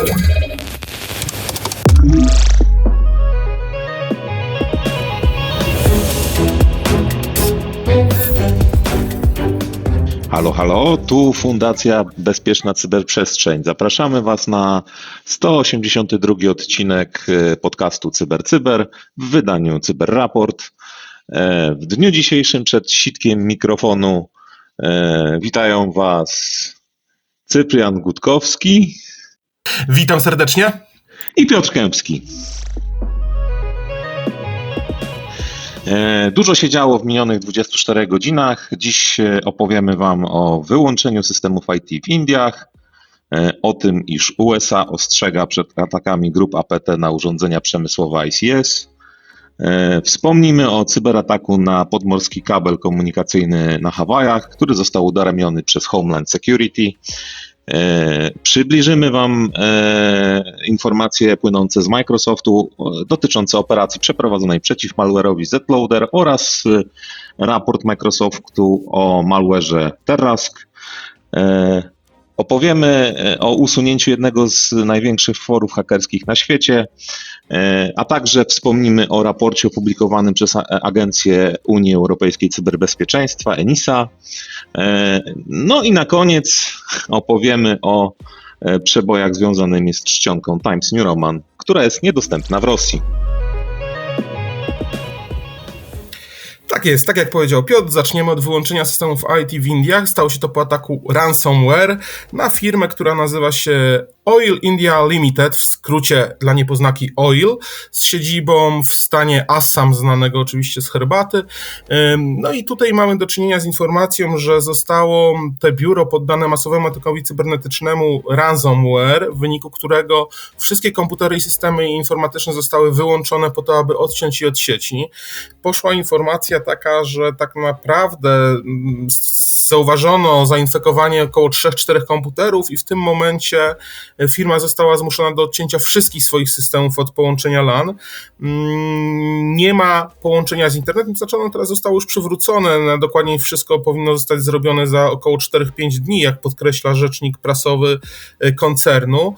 Halo, halo, tu Fundacja Bezpieczna Cyberprzestrzeń. Zapraszamy Was na 182 odcinek e, podcastu CyberCyber Cyber w wydaniu CyberRaport. E, w dniu dzisiejszym przed sitkiem mikrofonu e, witają Was Cyprian Gutkowski Witam serdecznie. i Piotr Kępski. E, Dużo się działo w minionych 24 godzinach. Dziś e, opowiemy Wam o wyłączeniu systemów IT w Indiach, e, o tym, iż USA ostrzega przed atakami grup APT na urządzenia przemysłowe ICS. Wspomnimy o cyberataku na podmorski kabel komunikacyjny na Hawajach, który został udaremniony przez Homeland Security. E, Przybliżymy Wam e, informacje płynące z Microsoftu e, dotyczące operacji przeprowadzonej przeciw malware'owi Zloader oraz raport Microsoftu o malware'ze Terrask. Opowiemy e, o usunięciu jednego z największych forów hakerskich na świecie, e, a także wspomnimy o raporcie opublikowanym przez Agencję Unii Europejskiej Cyberbezpieczeństwa, ENISA. E, No i na koniec opowiemy o przebojach związanymi z czcionką Times New Roman, która jest niedostępna w Rosji. Tak jest, tak jak powiedział Piotr, zaczniemy od wyłączenia systemów IT w Indiach. Stało się to po ataku ransomware na firmę, która nazywa się Oil India Limited, w skrócie dla niepoznaki Oil, z siedzibą w stanie Assam, znanego oczywiście z herbaty. No i tutaj mamy do czynienia z informacją, że zostało te biuro poddane masowemu atakowi cybernetycznemu ransomware, w wyniku którego wszystkie komputery i systemy informatyczne zostały wyłączone po to, aby odciąć je od sieci. Poszła informacja taka, że tak naprawdę zauważono zainfekowanie około 3-4 komputerów i w tym momencie e, firma została zmuszona do odcięcia wszystkich swoich systemów od połączenia LAN. Mm, Nie ma połączenia z internetem, znaczy ono teraz zostało już przywrócone. Na dokładniej wszystko powinno zostać zrobione za około 4-5 dni, jak podkreśla rzecznik prasowy e, koncernu.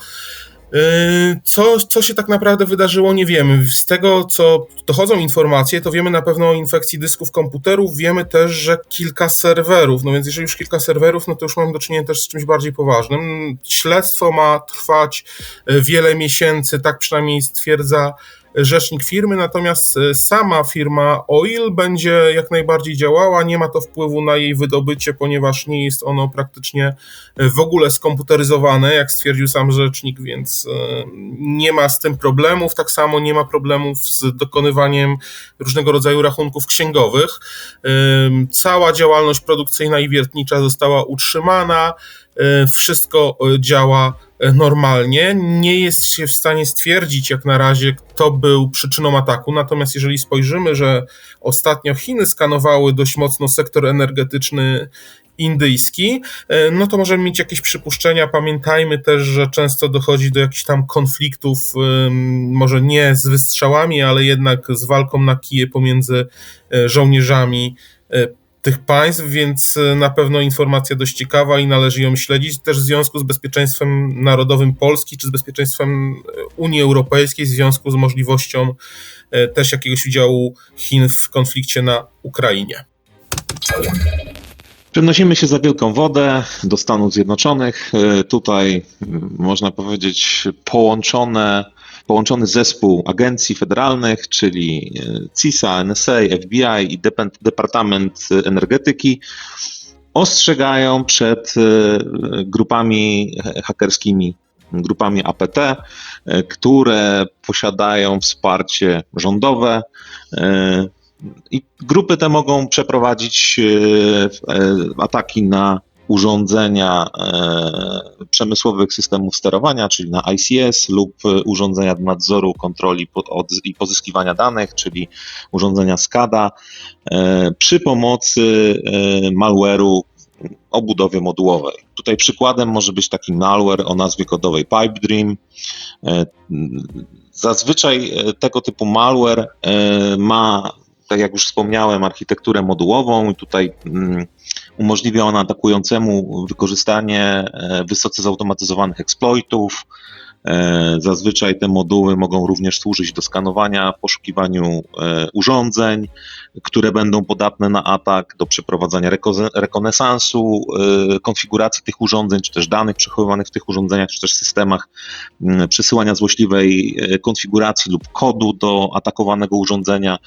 Yy, Co, co się tak naprawdę wydarzyło, nie wiemy. Z tego, co dochodzą informacje, to wiemy na pewno o infekcji dysków komputerów, wiemy też, że kilka serwerów. No więc jeżeli już kilka serwerów, no to już mamy do czynienia też z czymś bardziej poważnym. Śledztwo ma trwać e, wiele miesięcy, tak przynajmniej stwierdza rzecznik firmy, natomiast e, sama firma Oil będzie jak najbardziej działała, nie ma to wpływu na jej wydobycie, ponieważ nie jest ono praktycznie e, w ogóle skomputeryzowane, jak stwierdził sam rzecznik, więc e, nie ma z tym problemów. Tak samo nie ma problemów z dokonywaniem różnego rodzaju rachunków księgowych. Cała działalność produkcyjna i wiertnicza została utrzymana, wszystko e, działa e, normalnie. Nie jest się w stanie stwierdzić jak na razie, kto był przyczyną ataku. Natomiast jeżeli spojrzymy, że ostatnio Chiny skanowały dość mocno sektor energetyczny indyjski, e, no to możemy mieć jakieś przypuszczenia. Pamiętajmy też, że często dochodzi do jakichś tam konfliktów, może nie z wystrzałami, ale jednak z walką na kije pomiędzy e, żołnierzami e, tych państw, więc e, na pewno informacja dość ciekawa i należy ją śledzić też w związku z bezpieczeństwem narodowym Polski czy z bezpieczeństwem e, Unii Europejskiej, w związku z możliwością e, też jakiegoś udziału Chin w konflikcie na Ukrainie. Przenosimy się za wielką wodę do Stanów Zjednoczonych. Tutaj można powiedzieć połączone, połączony zespół agencji federalnych, czyli e, CISA, NSA, FBI i Dep- Departament Energetyki ostrzegają przed e, grupami hakerskimi, grupami APT, e, które posiadają wsparcie rządowe. I grupy te mogą przeprowadzić ataki na urządzenia e, przemysłowych systemów sterowania, czyli na ICS lub e, urządzenia nadzoru, kontroli i pozyskiwania danych, czyli urządzenia SCADA, e, przy pomocy malware'u o budowie modułowej. Tutaj przykładem może być taki malware o nazwie kodowej PipeDream. Zazwyczaj tego typu malware ma, tak jak już wspomniałem, architekturę modułową i tutaj mm, umożliwia ona atakującemu wykorzystanie e, wysoce zautomatyzowanych exploitów, Zazwyczaj te moduły mogą również służyć do skanowania, poszukiwaniu urządzeń, które będą podatne na atak, do przeprowadzania rekonesansu, konfiguracji tych urządzeń, czy też danych przechowywanych w tych urządzeniach, czy też systemach, przesyłania złośliwej konfiguracji lub kodu do atakowanego urządzenia.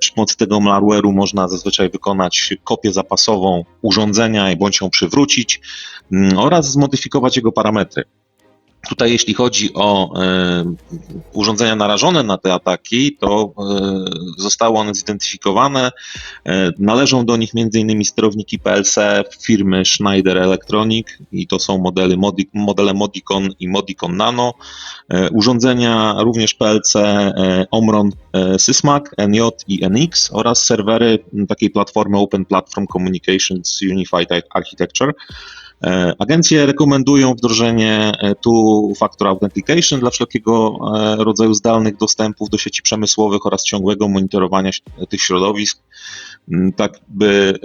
Przy pomocy tego malware'u można zazwyczaj wykonać kopię zapasową urządzenia bądź ją przywrócić oraz zmodyfikować jego parametry. Tutaj, jeśli chodzi o e, urządzenia narażone na te ataki, to e, zostały one zidentyfikowane. E, należą do nich m.in. sterowniki PLC firmy Schneider Electronic i to są modele, Modi, modele Modicon i Modicon Nano. Urządzenia również PLC Omron Sysmac, NJ i NX oraz serwery takiej platformy Open Platform Communications Unified Architecture. E, agencje rekomendują wdrożenie e, two-factor authentication dla wszelkiego e, rodzaju zdalnych dostępów do sieci przemysłowych oraz ciągłego monitorowania tych środowisk, tak by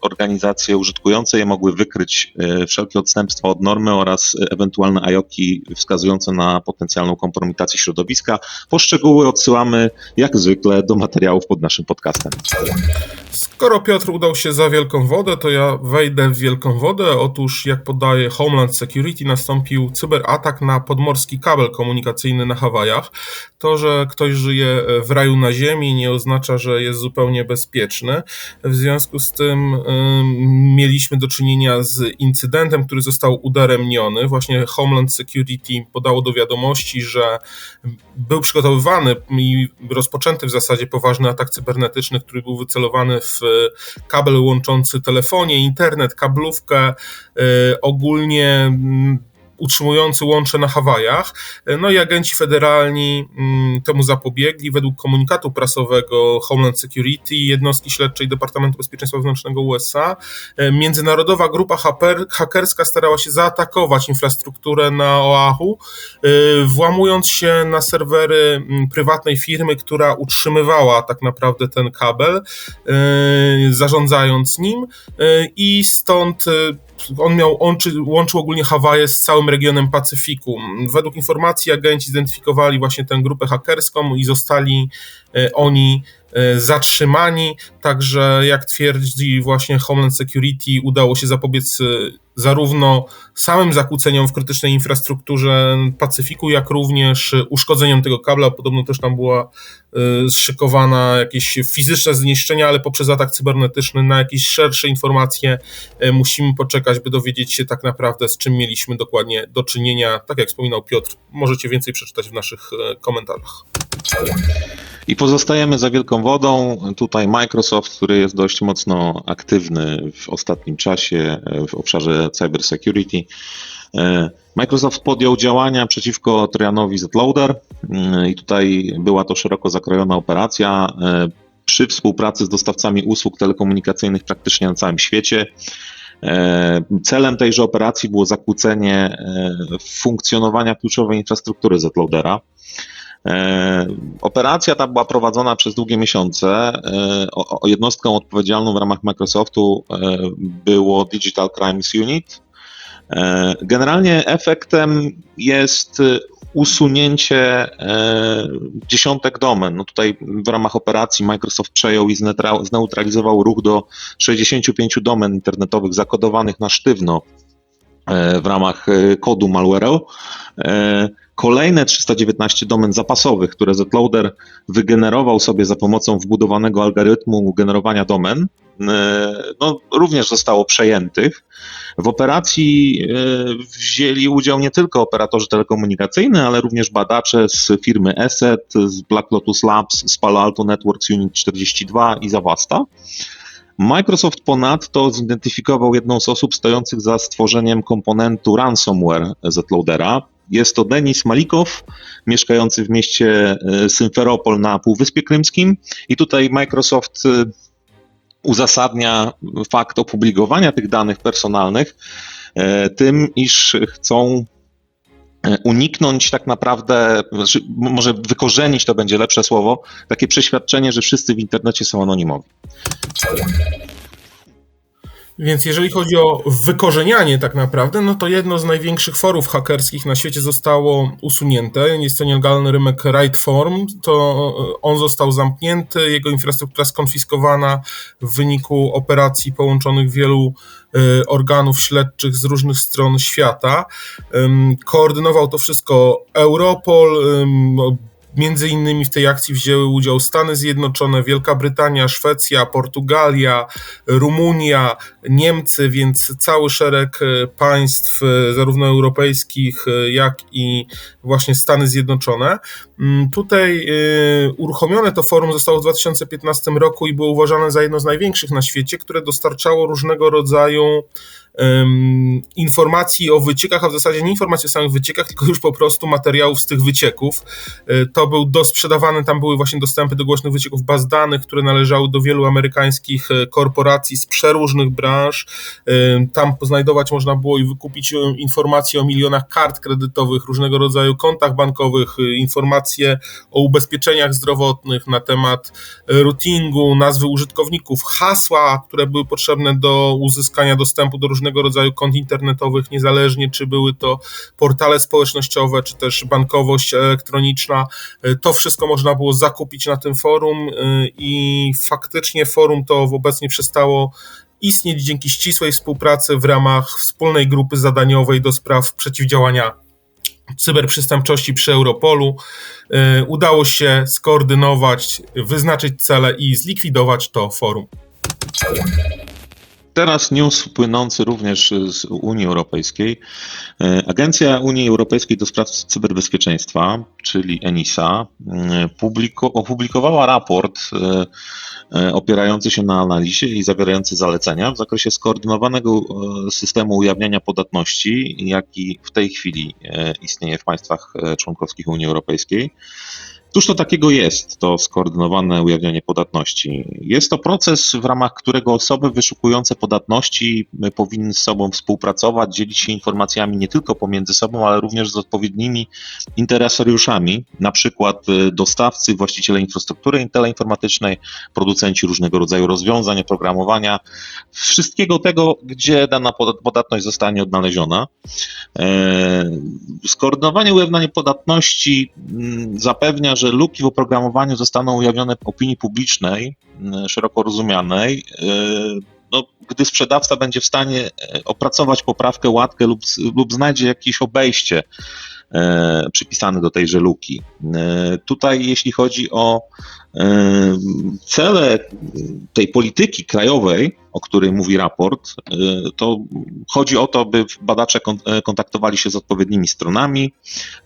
organizacje użytkujące je mogły wykryć wszelkie odstępstwa od normy oraz ewentualne ajoki wskazujące na potencjalną kompromitację środowiska. Poszczegóły odsyłamy jak zwykle do materiałów pod naszym podcastem. Skoro Piotr udał się za wielką wodę, to ja wejdę w wielką wodę. Otóż, jak podaje Homeland Security, nastąpił cyberatak na podmorski kabel komunikacyjny na Hawajach. To, że ktoś żyje w raju na ziemi, nie oznacza, że jest zupełnie bezpieczny. W związku z tym mieliśmy do czynienia z incydentem, który został udaremniony. Właśnie Homeland Security podało do wiadomości, że był przygotowywany i rozpoczęty w zasadzie poważny atak cybernetyczny, który był wycelowany w kabel łączący telefonie, internet, kablówkę, y, ogólnie utrzymujący łącze na Hawajach. No i agenci federalni mm, temu zapobiegli. Według komunikatu prasowego Homeland Security, jednostki śledczej Departamentu Bezpieczeństwa Wewnętrznego USA, e, międzynarodowa grupa hakerska starała się zaatakować infrastrukturę na Oahu, e, włamując się na serwery mm, prywatnej firmy, która utrzymywała tak naprawdę ten kabel, e, zarządzając nim i stąd on miał łączy, łączył ogólnie Hawaje z całym regionem Pacyfiku. Według informacji agenci zidentyfikowali właśnie tę grupę hakerską i zostali e, oni zatrzymani. Także, jak twierdzi właśnie Homeland Security, udało się zapobiec e, zarówno samym zakłóceniom w krytycznej infrastrukturze Pacyfiku, jak również uszkodzeniom tego kabla. Podobno też tam była szykowana jakieś fizyczne zniszczenia, ale poprzez atak cybernetyczny na jakieś szersze informacje musimy poczekać, by dowiedzieć się tak naprawdę, z czym mieliśmy dokładnie do czynienia. Tak jak wspominał Piotr, możecie więcej przeczytać w naszych komentarzach. I pozostajemy za wielką wodą. Tutaj Microsoft, który jest dość mocno aktywny w ostatnim czasie w obszarze cyber security. E, Microsoft podjął działania przeciwko Trojanowi Zloader e, i tutaj była to szeroko zakrojona operacja e, przy współpracy z dostawcami usług telekomunikacyjnych praktycznie na całym świecie. Celem tejże operacji było zakłócenie funkcjonowania kluczowej infrastruktury Zloadera. E, operacja ta była prowadzona przez długie miesiące. E, jednostką odpowiedzialną w ramach Microsoftu e, było Digital Crimes Unit. Generalnie efektem jest usunięcie dziesiątek domen. No tutaj w ramach operacji Microsoft przejął i zneutralizował ruch do 65 domen internetowych zakodowanych na sztywno w ramach kodu malware'u. Kolejne 319 domen zapasowych, które Zloader wygenerował sobie za pomocą wbudowanego algorytmu generowania domen, e, no, również zostało przejętych. W operacji e, wzięli udział nie tylko operatorzy telekomunikacyjni, ale również badacze z firmy ESET, z Black Lotus Labs, z Palo Alto Networks Unit 42 i Zawasta. Microsoft ponadto zidentyfikował jedną z osób stojących za stworzeniem komponentu ransomware Zloadera. Jest to Denis Malikow, mieszkający w mieście e, Symferopol na Półwyspie Krymskim i tutaj Microsoft e, uzasadnia fakt opublikowania tych danych personalnych e, tym, iż chcą uniknąć tak naprawdę, znaczy może wykorzenić to będzie lepsze słowo, takie przeświadczenie, że wszyscy w internecie są anonimowi. Więc jeżeli chodzi o wykorzenianie tak naprawdę, no to jedno z największych forów hakerskich na świecie zostało usunięte. Jest to nielegalny rynek Rightform. To on został zamknięty, jego infrastruktura skonfiskowana w wyniku operacji połączonych wielu y, organów śledczych z różnych stron świata. Koordynował to wszystko Europol, Między innymi w tej akcji wzięły udział Stany Zjednoczone, Wielka Brytania, Szwecja, Portugalia, Rumunia, Niemcy, więc cały szereg e, państw, e, zarówno europejskich, e, jak i właśnie Stany Zjednoczone. Mm, tutaj uruchomione to forum zostało w 2015 roku i było uważane za jedno z największych na świecie, które dostarczało różnego rodzaju informacji o wyciekach, a w zasadzie nie informacji o samych wyciekach, tylko już po prostu materiałów z tych wycieków. E, to był dosprzedawany, tam były właśnie dostępy do głośnych wycieków baz danych, które należały do wielu amerykańskich e, korporacji z przeróżnych branż. E, tam znajdować można było i wykupić informacje o milionach kart kredytowych, różnego rodzaju kontach bankowych, informacje o ubezpieczeniach zdrowotnych na temat routingu, nazwy użytkowników, hasła, które były potrzebne do uzyskania dostępu do różnego rodzaju kont internetowych, niezależnie czy były to portale społecznościowe, czy też bankowość elektroniczna. E, to wszystko można było zakupić na tym forum e, i faktycznie forum to obecnie przestało istnieć dzięki ścisłej współpracy w ramach wspólnej grupy zadaniowej do spraw przeciwdziałania cyberprzestępczości przy Europolu. E, udało się skoordynować, wyznaczyć cele i zlikwidować to forum. Teraz news płynący również z Unii Europejskiej. E, Agencja Unii Europejskiej do Spraw Cyberbezpieczeństwa, czyli ENISA, e, opublikowała raport e, opierający się na analizie i zawierający zalecenia w zakresie skoordynowanego systemu ujawniania podatności, jaki w tej chwili istnieje w państwach członkowskich Unii Europejskiej. Cóż to takiego jest, to skoordynowane ujawnianie podatności? Jest to proces, w ramach którego osoby wyszukujące podatności powinny z sobą współpracować, dzielić się informacjami nie tylko pomiędzy sobą, ale również z odpowiednimi interesariuszami, na przykład y, dostawcy, właściciele infrastruktury teleinformatycznej, producenci różnego rodzaju rozwiązań, oprogramowania, wszystkiego tego, gdzie dana podatność zostanie odnaleziona. E, skoordynowanie ujawnianie podatności mm, zapewnia, że że luki w oprogramowaniu zostaną ujawnione opinii publicznej, mm, szeroko rozumianej, e, no, gdy sprzedawca będzie w stanie e, opracować poprawkę, łatkę lub, lub znajdzie jakieś obejście e, przypisane do tejże luki. Tutaj, jeśli chodzi o cele tej polityki krajowej, o której mówi raport, y, to chodzi o to, by badacze e, kontaktowali się z odpowiednimi stronami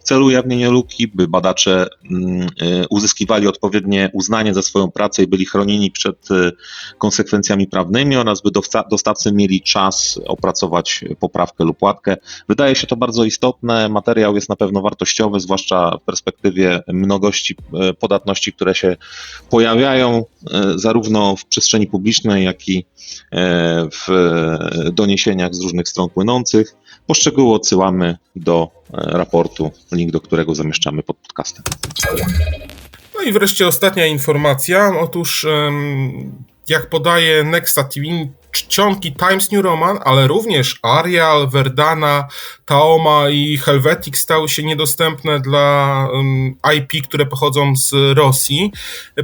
w celu ujawnienia luki, by badacze mm, y, uzyskiwali odpowiednie uznanie za swoją pracę i byli chronieni przed y, konsekwencjami prawnymi oraz by dostawcy mieli czas opracować poprawkę lub łatkę. Wydaje się to bardzo istotne. Materiał jest na pewno wartościowy, zwłaszcza w perspektywie mnogości podatności, które się pojawiają zarówno w przestrzeni publicznej, jak i E, w doniesieniach z różnych stron płynących. Poszczegóły odsyłamy do e, raportu, link do którego zamieszczamy pod podcastem. No i wreszcie ostatnia informacja. Otóż, jak podaje Nexa TV, czcionki Times New Roman, ale również Arial, Verdana, Taoma i Helvetic stały się niedostępne dla IP, które pochodzą z Rosji.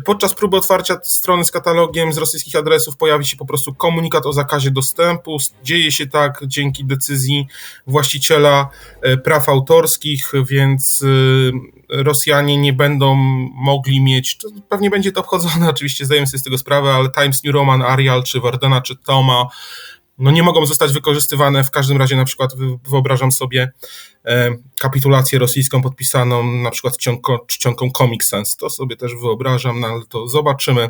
Podczas próby otwarcia strony z katalogiem z rosyjskich adresów pojawi się po prostu komunikat o zakazie dostępu. Dzieje się tak dzięki decyzji właściciela e, praw autorskich, więc Rosjanie nie będą mogli mieć, pewnie będzie to obchodzone, oczywiście zdajemy sobie z tego sprawę, ale Times New Roman, Arial, czy Verdana, czy Toma no nie mogą zostać wykorzystywane. W każdym razie na przykład wyobrażam sobie e, kapitulację rosyjską podpisaną na przykład czcionką, czcionką Comic Sans. To sobie też wyobrażam, no ale to zobaczymy.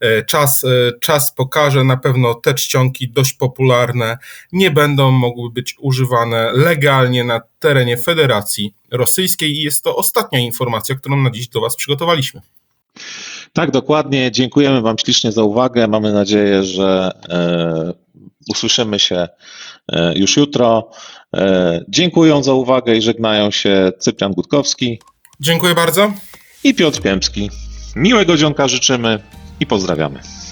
E, czas, e, czas pokaże, na pewno te czcionki dość popularne nie będą mogły być używane legalnie na terenie Federacji Rosyjskiej i jest to ostatnia informacja, którą na dziś do Was przygotowaliśmy. Tak, dokładnie. Dziękujemy Wam ślicznie za uwagę. Mamy nadzieję, że Usłyszymy się e, już jutro. E, dziękuję za uwagę i żegnają się Cyprian Gutkowski. Dziękuję bardzo. I Piotr Kępski. Miłego dzionka życzymy i pozdrawiamy.